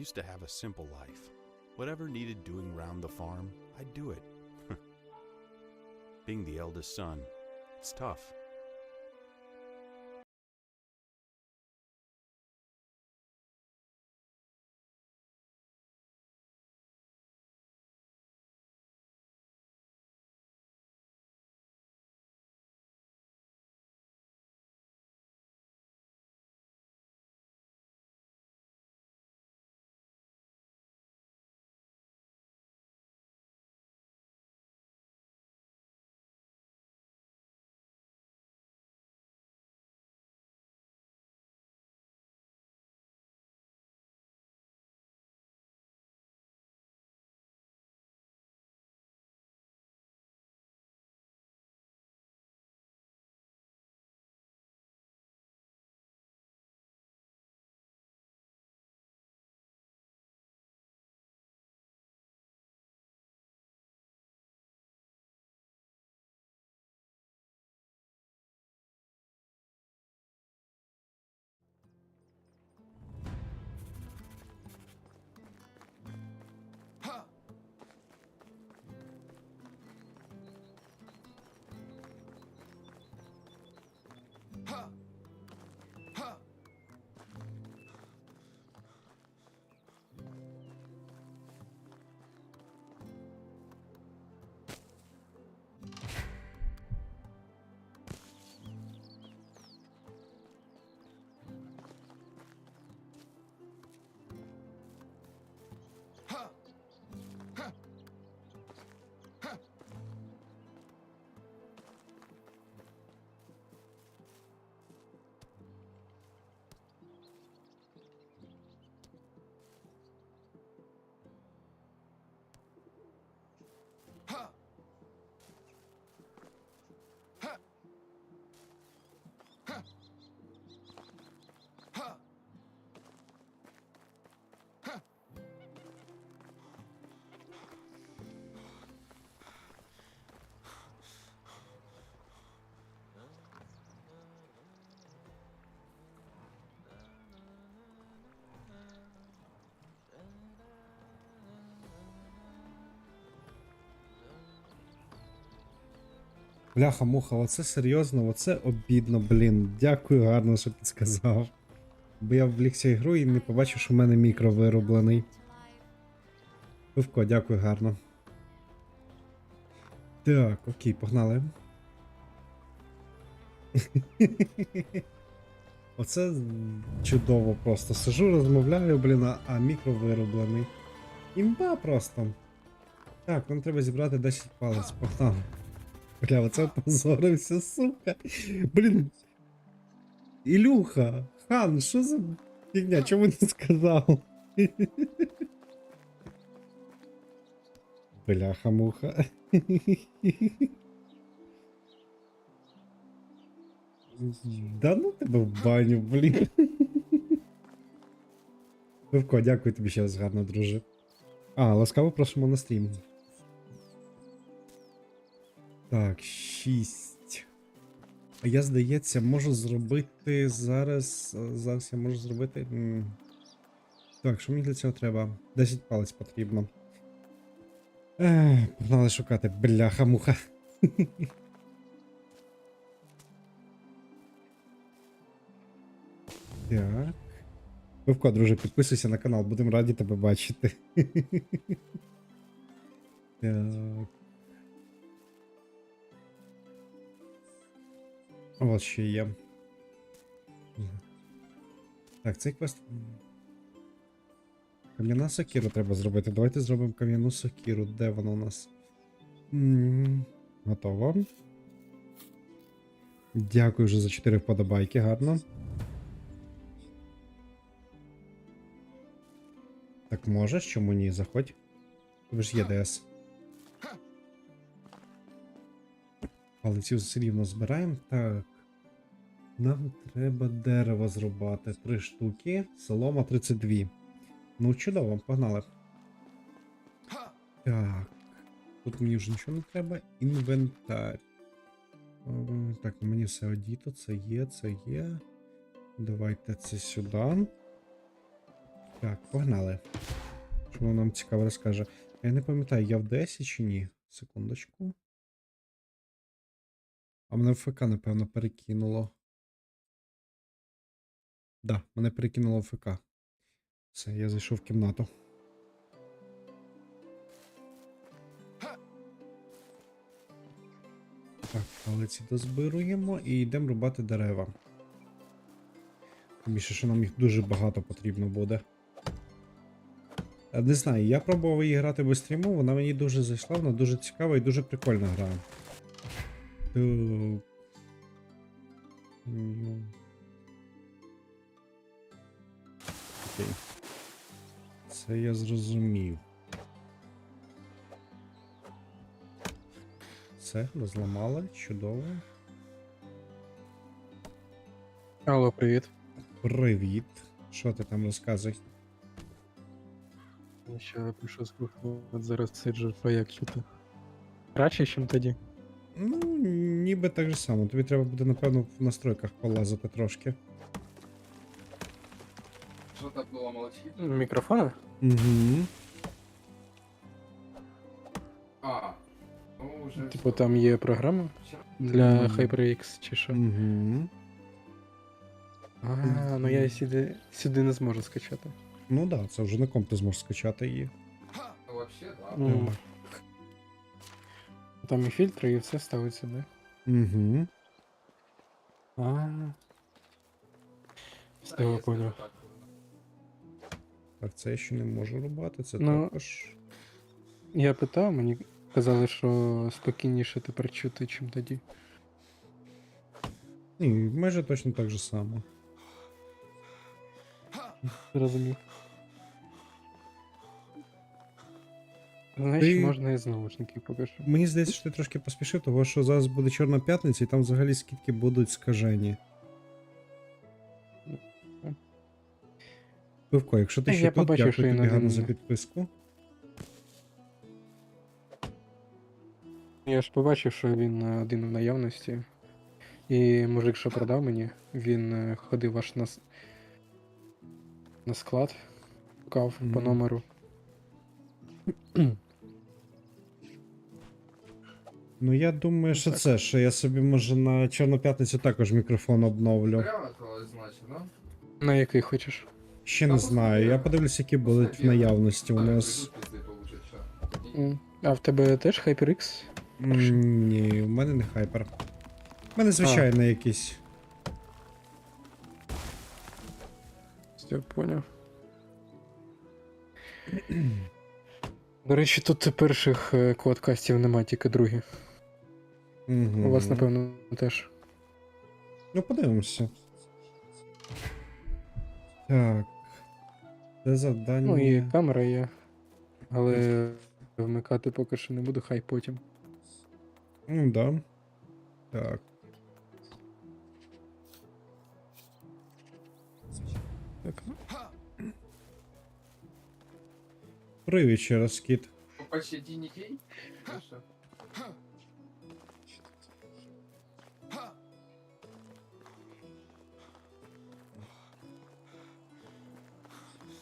Used to have a simple life. Whatever needed doing round the farm, I'd do it. Being the eldest son, it's tough. Бляха, муха, оце серйозно, оце обідно, блін. Дякую гарно, що підсказав. Бо я влікся ігру і не побачив, що в мене мікро вироблений. Пивко, дякую гарно. Так, окей, погнали. Оце чудово просто. Сижу, розмовляю, блін, а мікро вироблений. Імба просто. Так, нам треба зібрати 10 палець, погнали. Бля, оце позорився, сука. Блін. Ілюха, хан, що за фігня? Чому не сказав? Бляха муха. Да ну тебе в баню, блін. Пивко, дякую тобі ще раз гарно, друже. А, ласкаво просимо на стрім. Так, 6. А я, здається, можу зробити зараз. е, Зараз я можу зробити. Так, що мені для цього треба? 10 палець потрібно. Ех, погнали шукати. Бляха-муха. Так. Пивко, друже, підписуйся на канал, будемо раді тебе бачити. Так. От ще є. Так, цей квест. Кам'яна сокіру треба зробити. Давайте зробимо кам'яну сокіру. Де вона у нас? М, Готово. Дякую вже за 4 вподобайки, гарно. Так можеш, чому ні? Заходь. Тобі ж є ДС. Палиців все рівно збираємо. Так. Нам треба дерево зрубати. Три штуки. Солома 32. Ну, чудово, погнали. Так. Тут мені вже нічого не треба. Інвентар. Ем, Так, ну мені все одіто, це є, це є. Давайте це сюди. Так, погнали. Що воно нам цікаво розкаже. Я не пам'ятаю, я в 10 чи ні? Секундочку. А мене ФК, напевно, перекинуло. Да, мене перекинуло ФК. Все, я зайшов в кімнату. Так, палиці дозбируємо і йдемо рубати дерева. Тим більше, що нам їх дуже багато потрібно буде. Е, Не знаю, я пробував її грати без стріму, вона мені дуже зайшла, вона дуже цікава і дуже прикольна гра. Так. Ну. Окей. Це я зрозумів. Все, розламали, чудово. Алло, привіт. Привіт. Що ти там розказуй? Я ще прийшов з кухні, от зараз сиджу проєкт чути. Краще, ніж тоді. Ну, ніби так же само. Тобі треба буде, напевно, в настройках полазити трошки. Что так было молчит? Мікрофона? Угу. А, ну уже. Типу там є програма для Мгм. HyperX чи що. Угу. А, ну я сюди, сюди не зможу скачати. Ну так, да, це вже на комп ти зможеш скачати її. Ну, вообще, да. Ну, Так. Там і фільтри, і все ставиться, да? Угу. А. Того если понял. Так, це я ще не можу рубати, це Ну, також. Я питав, мені казали, що спокійніше тепер чути, чим тоді. Ні, майже точно так же само. Зрозумів. Значить, Ти- можна і з наушників поки що. Мені здається, що ти трошки поспішив, тому що зараз буде Чорна п'ятниця, і там взагалі скільки будуть скажені. Пивко, якщо ти ще я тут, побачив, дякую що тобі гарно за підписку. Я ж побачив, що він е, один в наявності. І мужик, що продав мені, він е, ходив аж на, на склад, шукав по номеру. Ну я думаю, що так. це, що я собі може на Чорну п'ятницю також мікрофон обновлю. Прямо открылось, значит, да? На який хочеш. Ще не знаю. Я подивлюся, які будуть в наявності у нас. А в тебе теж HyperX? М, Ні, у мене не хайпер. У мене звичайно якийсь. Я поняв. До речі, тут перших е, квадкастів нема, тільки другі. Угу. У вас, напевно, теж. Ну, подивимося. Так. Це завдання. Ну і камера є. Але вмикати поки що не буду, хай потім. Ну, да. Так. Так. Привіт ще раз, кіт. Пощади Никей?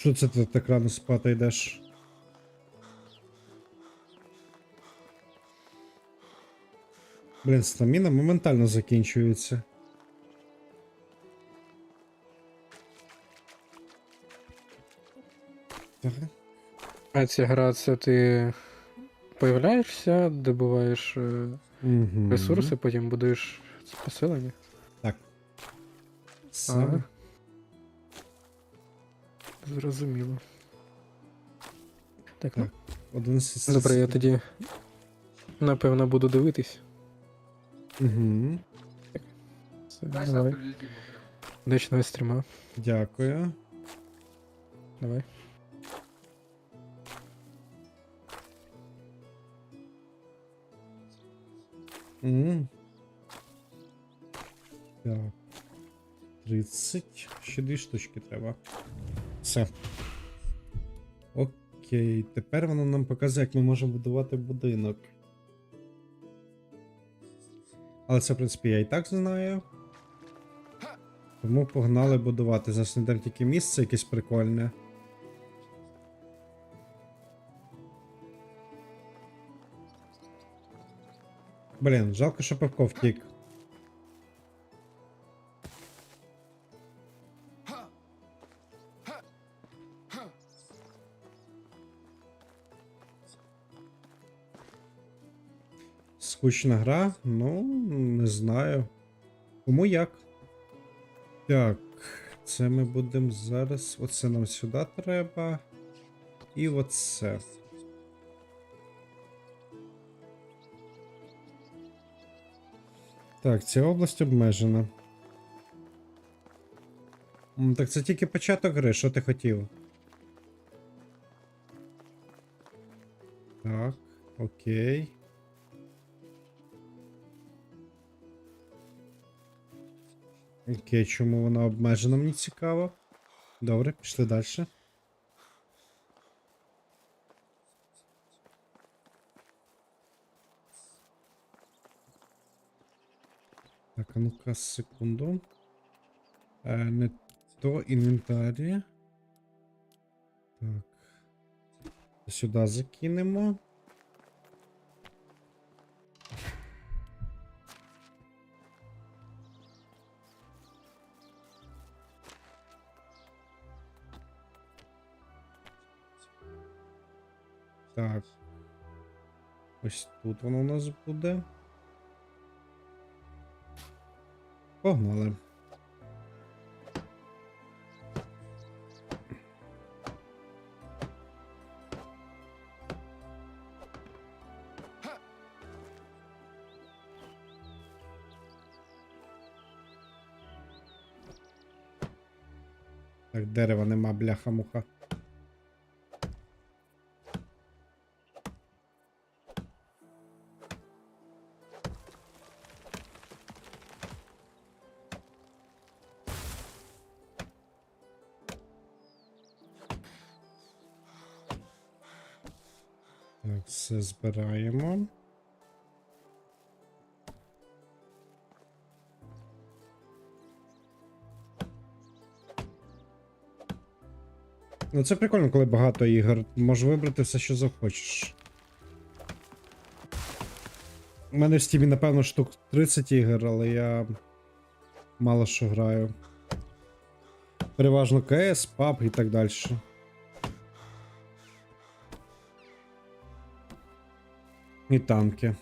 Що це ти так рано спати йдеш? Блін, стаміна моментально закінчується. А ця гра, це ти появляєшся, добуваєш е, Угу. ресурси, потім будуєш поселення. Так. Саме. Ага. Зрозуміло. Так, ну, Так. 11 добре, я тоді напевно буду дивитись. Угу. Все, Да, давай. Удачного стріма. Дякую. Давай. Мгм. Так. 30. Ще дві штучки треба. Все. Окей, тепер воно нам показує, як ми можемо будувати будинок. Але це, в принципі, я і так знаю. Тому погнали будувати. Зараз не дам тільки місце якесь прикольне. Блін, жалко, що Павко втік. Скучна гра? Ну, не знаю. Кому як. Так, це ми будемо зараз. Оце нам сюди треба. І оце. Так, ця область обмежена. Так це тільки початок гри, що ти хотів? Так, окей. Окей, чому вона обмежена, мені цікаво. Добре, пішли далі. Так, а ну-ка, секунду. Е, не то інвентарі. Так. Сюди закинемо. Так. Ось тут воно у нас буде. Погнали. Так, дерева нема, бляха-муха. Збираємо. Ну, це прикольно, коли багато ігор. Можеш вибрати все, що захочеш. У мене в стімі, напевно, штук 30 ігор, але я мало що граю. Переважно КС, PUBG і так далі. І танки.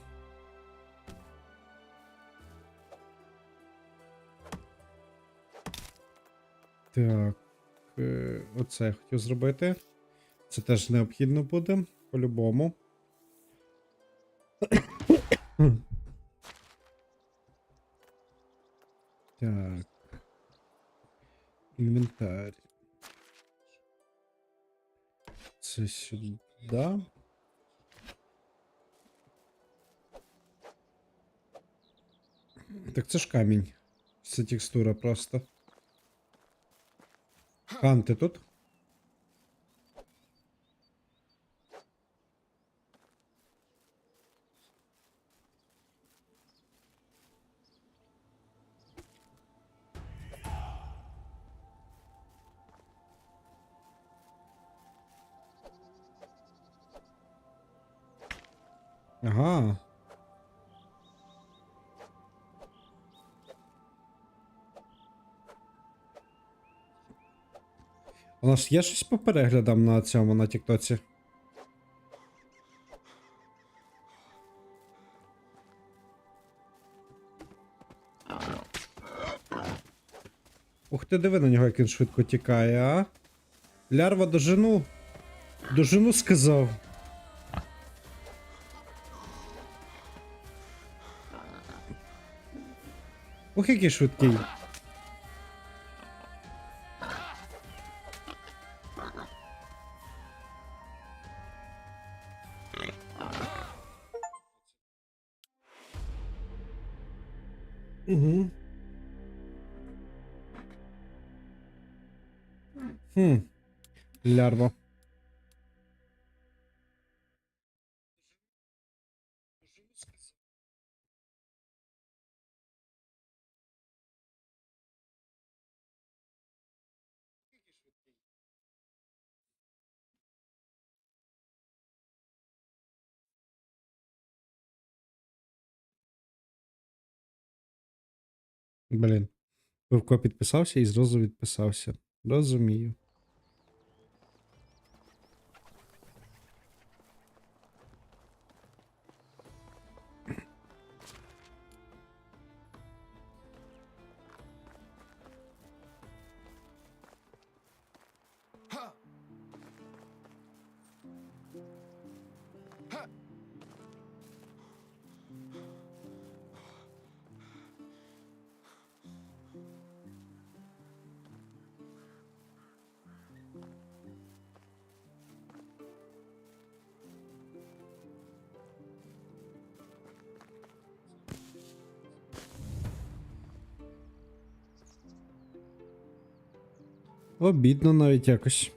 Так. е, Оце я хотів зробити. Це теж необхідно буде, по-любому. Так. Інвентар. Це сюди. Так це ж камінь. Це текстура просто. Хан, ти тут? Ага. У нас є щось по переглядам на цьому на Тіктоці? Ух ти, диви на нього, як він швидко тікає, а? Лярва до жену. До жену сказав. Ох, який швидкий. Хм. Лярво. Блін. Вовко підписався і зразу відписався. Розумію. Обідно навіть якось.